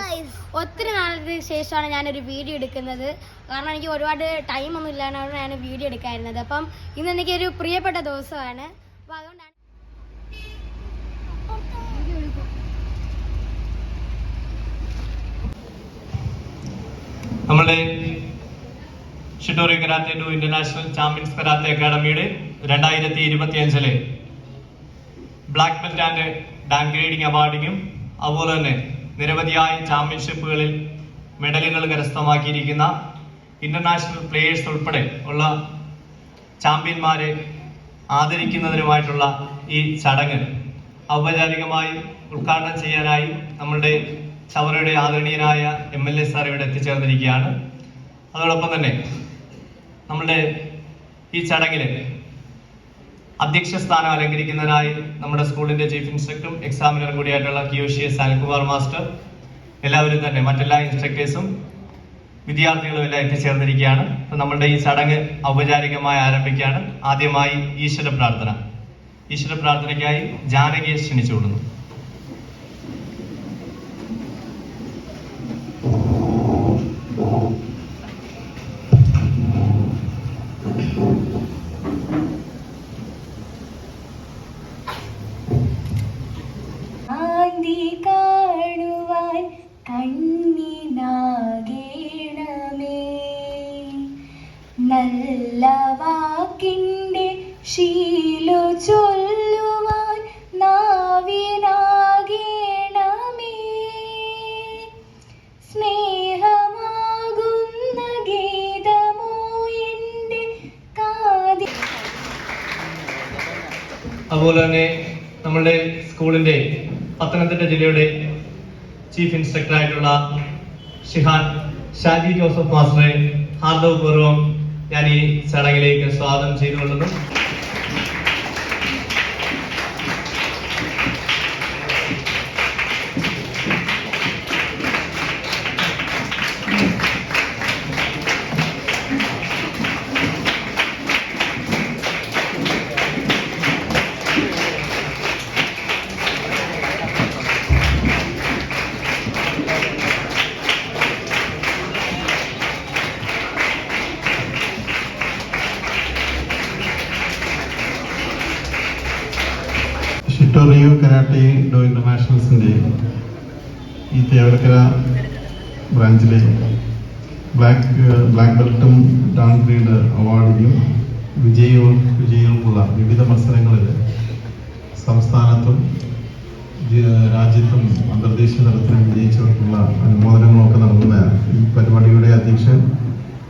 guys. ഒത്തിരി നാളത്തിന് ശേഷമാണ് ഞാനൊരു വീഡിയോ എടുക്കുന്നത്. കാരണം എനിക്ക് ഒരുപാട് ടൈം ഒന്നും ഇല്ലാണ്ടാണ് ഞാൻ വീഡിയോ എടുക്കാറുന്നത് അപ്പം ഇന്ന് എനിക്ക് ഒരു പ്രിയപ്പെട്ട ദിവസമാണ്. അപ്പൊ അതുകൊണ്ടാണ് നമ്മുടെ Shidori karate to international champions karate അക്കാഡമിയുടെ രണ്ടായിരത്തി ഇരുപത്തി അഞ്ചിലെ black belt and dan grading അവാർഡിനും അതുപോലെ തന്നെ നിരവധിയായ ചാമ്പ്യൻഷിപ്പുകളിൽ മെഡലുകൾ കരസ്ഥമാക്കിയിരിക്കുന്ന ഇന്റർനാഷണൽ പ്ലേയേഴ്സ് ഉൾപ്പെടെ ഉള്ള ചാമ്പ്യന്മാരെ ആദരിക്കുന്നതിനുമായിട്ടുള്ള ഈ ചടങ്ങ് ഔപചാരികമായി ഉദ്ഘാടനം ചെയ്യാനായി നമ്മളുടെ ചവറയുടെ ആദരണീയനായ എം എൽ എ സാർ ഇവിടെ എത്തിച്ചേർന്നിരിക്കുകയാണ്. അതോടൊപ്പം തന്നെ നമ്മളുടെ ഈ ചടങ്ങിൽ അധ്യക്ഷ സ്ഥാനം അലങ്കരിക്കുന്നതിനായി നമ്മുടെ സ്കൂളിന്റെ ചീഫ് ഇൻസ്ട്രക്ടറും എക്സാമിനറും കൂടിയായിട്ടുള്ള കിയോഷി എസ് അനിൽകുമാർ മാസ്റ്റർ എല്ലാവരും തന്നെ മറ്റെല്ലാ ഇൻസ്ട്രക്ടേഴ്സും വിദ്യാർത്ഥികളും എല്ലാം എത്തിച്ചേർന്നിരിക്കുകയാണ്. അപ്പൊ നമ്മളുടെ ഈ ചടങ്ങ് ഔപചാരികമായി ആരംഭിക്കുകയാണ്. ആദ്യമായി ഈശ്വര പ്രാർത്ഥന. ഈശ്വര പ്രാർത്ഥനയ്ക്കായി ജാനകിയെ ക്ഷണിച്ചുകൊള്ളുന്നു. ആന്തി കണ്ണിനാകേണമേ. നല്ല വാക്കിന്റെ ശീലു ചൊല്ലുവാൻ നാവിനാകേണമേ. സ്നേഹമാകുന്ന ഗീതമോ എന്റെ കാതി അതുപോലെ തന്നെ നമ്മളുടെ സ്കൂളിന്റെ പത്തനംതിട്ട ജില്ലയുടെ ചീഫ് ഇൻസ്ട്രക്ടർ ആയിട്ടുള്ള ഷിഹാൻ ഷാജി ജോസഫ് മാസ്റ്ററെ ഹാർദവ് പൂർവം ഞാൻ ഈ ചടങ്ങിലേക്ക് സ്വാഗതം ചെയ്തുകൊള്ളുന്നു. ഷിറ്റോറിയോ കരാട്ടെ ഡോ ഇന്റർനാഷണൽസിന്റെ ഈ തേവരക്കര ബ്രാഞ്ചിലെ ബ്ലാക്ക് ബ്ലാക്ക് ബെൽറ്റും ഡൗൺ ഗ്രേഡ് അവാർഡിനും വിജയവും വിജയവുമുള്ള വിവിധ മത്സരങ്ങളിൽ സംസ്ഥാനത്തും രാജ്യത്തും അന്തർദേശീയ തലത്തിലും വിജയിച്ചവർക്കുള്ള അനുമോദനങ്ങളൊക്കെ നടത്തുന്ന ഈ പരിപാടിയുടെ അധ്യക്ഷൻ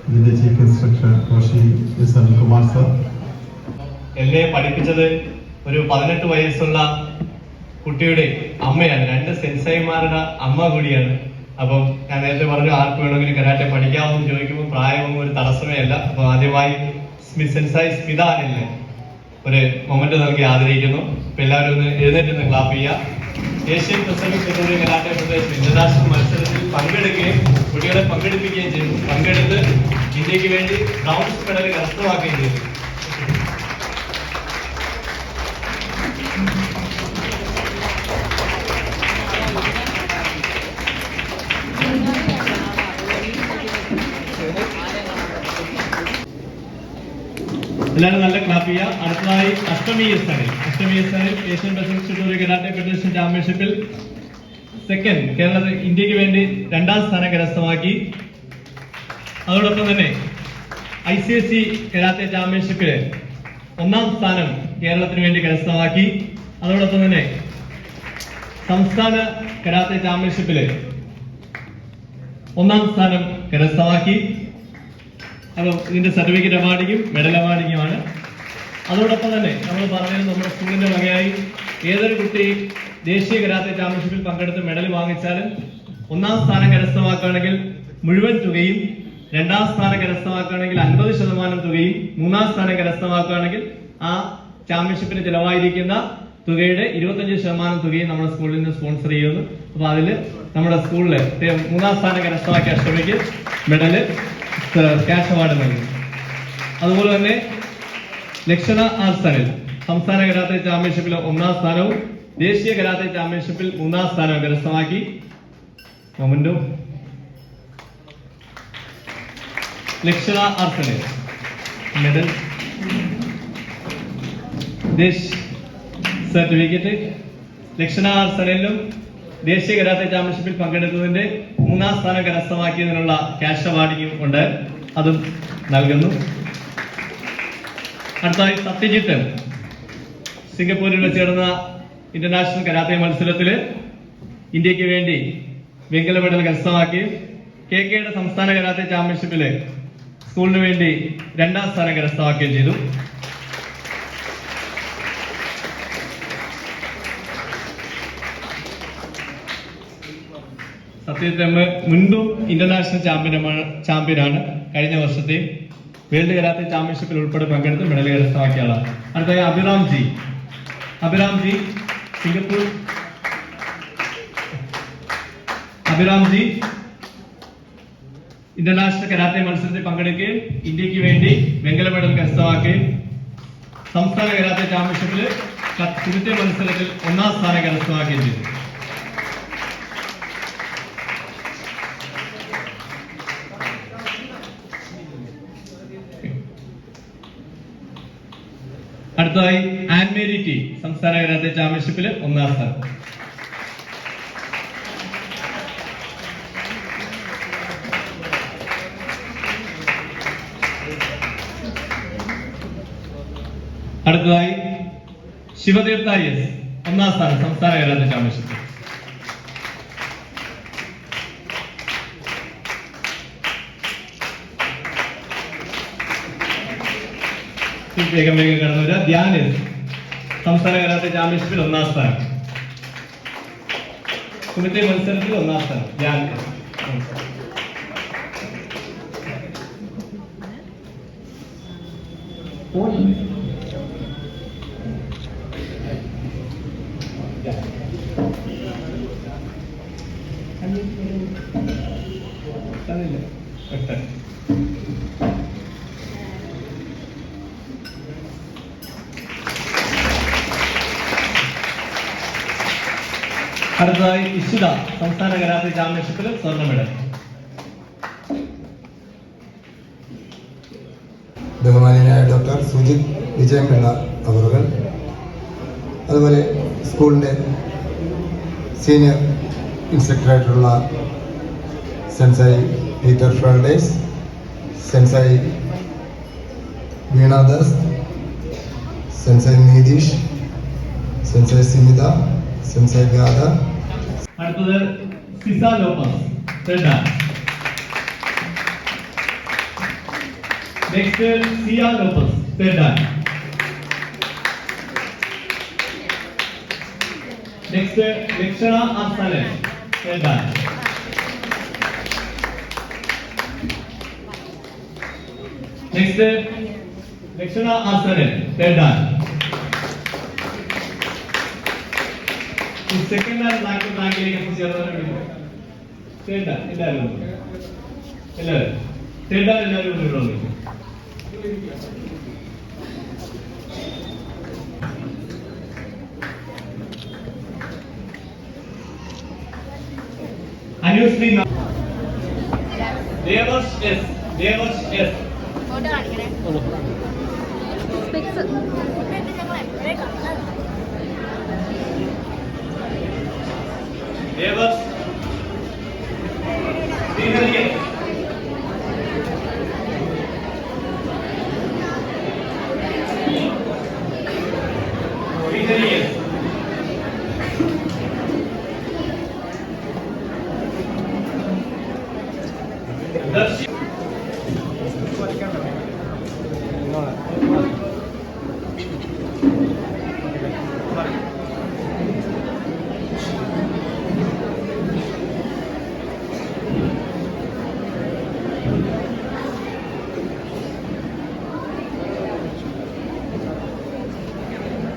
ഇതിന്റെ chief instructor Koshy S Anilkumar sir. എന്നെ പഠിപ്പിച്ചത് ഒരു പതിനെട്ട് വയസ്സുള്ള കുട്ടിയുടെ അമ്മയാണ്. രണ്ട് സെൻസൈമാരുടെ അമ്മ കൂടിയാണ്. അപ്പം ഞാൻ നേരത്തെ പറഞ്ഞു ആർക്ക് വേണമെങ്കിലും കരാട്ടെ പഠിക്കാമെന്ന് ചോദിക്കുമ്പോൾ പ്രായമൊന്നും ഒരു തടസ്സമേ അല്ല. അപ്പൊ ആദ്യമായി സെൻസായി സ്മിതാനില്ലേ ഒരു മൊമെന്റ് നൽകി ആദരിക്കുന്നു. അപ്പൊ എല്ലാവരും ഒന്ന് എഴുന്നേറ്റ് നിന്ന് ക്ലാപ്പ് ചെയ്യുക. ഏഷ്യൻ പസഫിക് ഫെഡറൽ കരാട്ടെ പ്രദേശം ഇന്റർനാഷണൽ മത്സരത്തിൽ പങ്കെടുക്കുകയും കുട്ടികളെ പങ്കെടുപ്പിക്കുകയും ചെയ്തു. പങ്കെടുത്ത് ഇന്ത്യയ്ക്ക് വേണ്ടി ബ്രൗൺസ് മെഡൽ കരസ്ഥമാക്കുകയും ചെയ്തു. എല്ലാവരും നല്ല ക്ലാപ്പ് ചെയ്യുക. അടുത്തതായി അഷ്ടമി എസ് ആയി അഷ്ടമി എസ് ആയി Asian Pacific federal karate federation ചാമ്പ്യൻഷിപ്പിൽ സെക്കൻഡ് കേരള ഇന്ത്യയ്ക്ക് വേണ്ടി രണ്ടാം സ്ഥാനം കരസ്ഥമാക്കി അതോടൊപ്പം തന്നെ I C S C karate ചാമ്പ്യൻഷിപ്പിൽ ഒന്നാം സ്ഥാനം കേരളത്തിന് വേണ്ടി കരസ്ഥമാക്കി. അതോടൊപ്പം തന്നെ സംസ്ഥാന കരാത്തെ ചാമ്പ്യൻഷിപ്പിൽ ഒന്നാം സ്ഥാനം കരസ്ഥമാക്കി. അപ്പോൾ ഇതിന്റെ സർട്ടിഫിക്കറ്റ് അവാർഡിങ്ങും മെഡൽ അവാർഡിങ്ങുമാണ് അതോടൊപ്പം തന്നെ നമ്മൾ പറഞ്ഞത് നമ്മുടെ സ്കൂളിന്റെ വകയായി ഏതൊരു കുട്ടി ദേശീയ കരാത്തെ ചാമ്പ്യൻഷിപ്പിൽ പങ്കെടുത്ത് മെഡൽ വാങ്ങിച്ചാലും ഒന്നാം സ്ഥാനം കരസ്ഥമാക്കുകയാണെങ്കിൽ മുഴുവൻ തുകയും രണ്ടാം സ്ഥാനം കരസ്ഥമാക്കുകയാണെങ്കിൽ അൻപത് ശതമാനം തുകയും മൂന്നാം സ്ഥാനം കരസ്ഥമാക്കുകയാണെങ്കിൽ ആ ചാമ്പ്യൻഷിപ്പിന് ചിലവായിരിക്കുന്ന തുകയുടെ ഇരുപത്തഞ്ച് ശതമാനം തുകയും നമ്മുടെ സ്കൂളിൽ നിന്ന് സ്പോൺസർ ചെയ്യുന്നു. അപ്പൊ അതിൽ നമ്മുടെ സ്കൂളിലെ മൂന്നാം സ്ഥാനം കരസ്ഥമാക്കിയ അഷ്ടമിക്ക് മെഡൽ ക്യാഷ് നൽകുന്നു അതുപോലെ തന്നെ ലക്ഷണ ആർസനിൽ സംസ്ഥാന കരാത്തെ ചാമ്പ്യൻഷിപ്പിൽ ഒന്നാം സ്ഥാനവും ദേശീയ കരാത്തെ ചാമ്പ്യൻഷിപ്പിൽ മൂന്നാം സ്ഥാനവും കരസ്ഥമാക്കി മൊമന്റോ ലക്ഷണ ആർസണിൽ മെഡൽ. സർട്ടിഫിക്കറ്റ്. ലക്ഷണ ആർസനലിലും ദേശീയ കരാത്തെ ചാമ്പ്യൻഷിപ്പിൽ പങ്കെടുത്തതിന്റെ മൂന്നാം സ്ഥാനം കരസ്ഥമാക്കിയതിനുള്ള ക്യാഷ് അവാർഡിങ്ങും ഉണ്ട്. അതും നൽകുന്നു. അടുത്തായി സത്യജിത്ത്. സിംഗപ്പൂരിൽ വെച്ച് നടന്ന ഇന്റർനാഷണൽ കരാത്തെ മത്സരത്തിൽ ഇന്ത്യയ്ക്ക് വേണ്ടി വെങ്കല മെഡൽ കരസ്ഥമാക്കി. കെ കെയുടെ സംസ്ഥാന കരാത്തെ ചാമ്പ്യൻഷിപ്പിൽ സ്കൂളിന് വേണ്ടി രണ്ടാം സ്ഥാനം കരസ്ഥമാക്കുകയും ചെയ്തു. സത്യജിത്ത് മുൻപും ഇന്റർനാഷണൽ ചാമ്പ്യനുമാണ് ചാമ്പ്യനാണ് കഴിഞ്ഞ വർഷത്തെ വേൾഡ് കരാത്തെ ചാമ്പ്യൻഷിപ്പിൽ ഉൾപ്പെടെ പങ്കെടുത്ത് മെഡൽ കരസ്ഥമാക്കിയ ആളാണ് അടുത്തതായി Abhiram G. Abhiram G Singapore. Abhiram G international karate മത്സരത്തിൽ പങ്കെടുക്കുകയും ഇന്ത്യയ്ക്ക് വേണ്ടി വെങ്കല മെഡൽ കരസ്ഥമാക്കുകയും സംസ്ഥാന കരാത്തെ ചാമ്പ്യൻഷിപ്പിൽ കുരുത്തെ മത്സരത്തിൽ ഒന്നാം സ്ഥാനം കരസ്ഥമാക്കുകയും ചെയ്തു. അടുത്തതായി ആൻമേരി ടി സംസ്ഥാന കരാത്തെ ചാമ്പ്യൻഷിപ്പിൽ ഒന്നാം സ്ഥാനം. അടുത്തതായി ശിവതീർത്ഥ എസ് ഒന്നാം സ്ഥാനം സംസ്ഥാന കരാത്തെ ചാമ്പ്യൻഷിപ്പ് വേഗം വേഗം കടന്നു വരിക ധ്യാൻ സംസ്ഥാന കരാട്ടെ ചാമ്പ്യൻഷിപ്പിൽ ഒന്നാം സ്ഥാനം. കുമിത്തെ മത്സരത്തിൽ ഒന്നാം സ്ഥാനം. എസ് തന്നില്ല പെട്ടെന്ന്. അടുത്തതായി ഇഷിത സംസ്ഥാന കരാത്തെ ചാമ്പ്യൻഷിപ്പിൽ സ്വർണ മെഡൽ. ബഹുമാനീയനായ ഡോക്ടർ സുജിത് വിജയപിള്ള അവറുകൾ. അതുപോലെ സ്കൂളിന്റെ സീനിയർ ഇൻസ്ട്രക്ടറായിട്ടുള്ള sensei Peter ഫെർഡേസ് sensei Veenadas sensei Nitheesh sensei Simitha sensei Gatha Saygılı Sisal Lopaz. Tırda. Dexter Sia Lopez. Tırda. Next, Lecturer Arsales. Tırda. Next, Lecturer Arsales. Tırda. Second and black ബ്ലാക്കിലേക്ക് അപ്പോൾ വിളിക്കും തേണ്ട എല്ലാവരും. എല്ലാവരും. തേണ്ട എല്ലാവരും വന്നിരിക്കും അനുശ്രീ ന- എസ് ദേവർഷ് എസ്. ഫോട്ടോ കാണിക്കണേ. Specs. બે વર્ષ Gracias.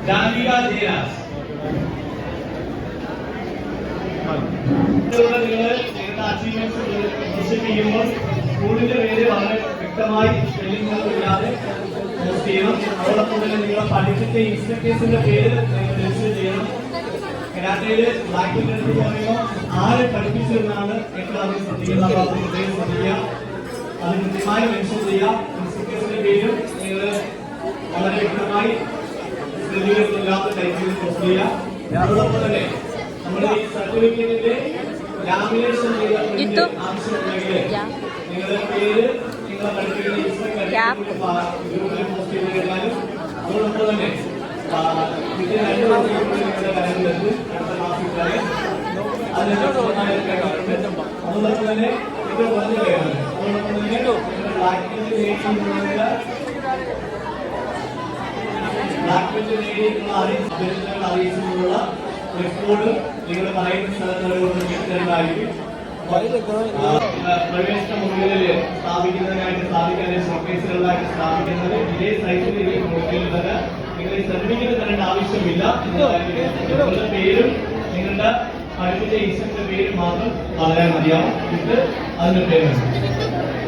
ജാനകിക ജയരാജ് നിങ്ങളുടെ ചെയ്യുമ്പോൾ സ്കൂളിന്റെ പേര് വളരെ വ്യക്തമായി സ്പെല്ലിംഗ് ഇല്ലാതെ പോസ്റ്റ് ചെയ്യണം. അതോടൊപ്പം തന്നെ നിങ്ങളെ പഠിച്ചിട്ട് ഇൻസ്ട്രക്ടേഴ്സിന്റെ പേര് രജിസ്റ്റർ ചെയ്യണം. കരാട്ടയിൽ ബ്ലാക്ക് ബെൽറ്റ് പറയുമ്പോൾ ആരെ പഠിപ്പിച്ചു എന്നാണ് ആദ്യം ശ്രദ്ധിക്കുന്നത് ശ്രദ്ധിക്കുക. അത് കൃത്യമായി മെൻഷൻ ചെയ്യുക. ഇൻസ്ട്രക്ടേഴ്സിന്റെ പേരും നിങ്ങൾ വളരെ വ്യക്തമായി ക്രമീകരണമില്ലാത്ത ടൈപ്പിൽ പോസ്റ്റ് ചെയ്യുക അതോടൊപ്പം തന്നെ നമ്മുടെ ഈ സർട്ടിഫിക്കറ്റിന്റെ ലാമിനേഷൻ ചെയ്ത print ആവശ്യമുണ്ടെങ്കിൽ നിങ്ങളുടെ പേര് നിങ്ങളെ പഠിപ്പിക്കുന്ന ഗ്രൂപ്പിൽ പോസ്റ്റ് ചെയ്ത് കഴിഞ്ഞാലും അതോടൊപ്പം തന്നെ രണ്ട് ദിവസത്തിനുള്ളിൽ നിങ്ങളുടെ കാര്യങ്ങളിലെത്തി അടുത്ത ക്ലാസ്സിൽ പറയാം അതിന് കൃത്യമായ ഒരു കാര്യമുണ്ട് അതോടൊപ്പം തന്നെ ഇത് പറഞ്ഞു കഴിയാണ് അതോടൊപ്പം തന്നെ ബ്ലാക്കിന്റെ നേടിയിട്ടുള്ള ബ്ലാക്ക്മെന്റ് നേടിയിട്ടുള്ള അഭ്യർത്ഥനകൾ നിങ്ങൾ പറയുന്ന കൊണ്ട് കിട്ടുന്നതായിരിക്കും പ്രവേശന മുറികളിൽ സ്ഥാപിക്കുന്നതിനായിട്ട് സ്ഥാപിക്കാൻ ഷോക്കേസുകളിലായിട്ട് സ്ഥാപിക്കുന്നത് ഇതേ സൈറ്റിൽ ഈ കൊടുക്കുന്നത് നിങ്ങൾ ഈ സർട്ടിഫിക്കറ്റ് തരേണ്ട ആവശ്യമില്ല. നിങ്ങളുടെ പേരും നിങ്ങളുടെ പഠിപ്പിച്ച ഇൻസ്റ്റിറ്റ്യൂട്ടിന്റെ പേര് മാത്രം പറയാൻ മതിയാവും. ഇത് അതിന്റെ പേരാണ്.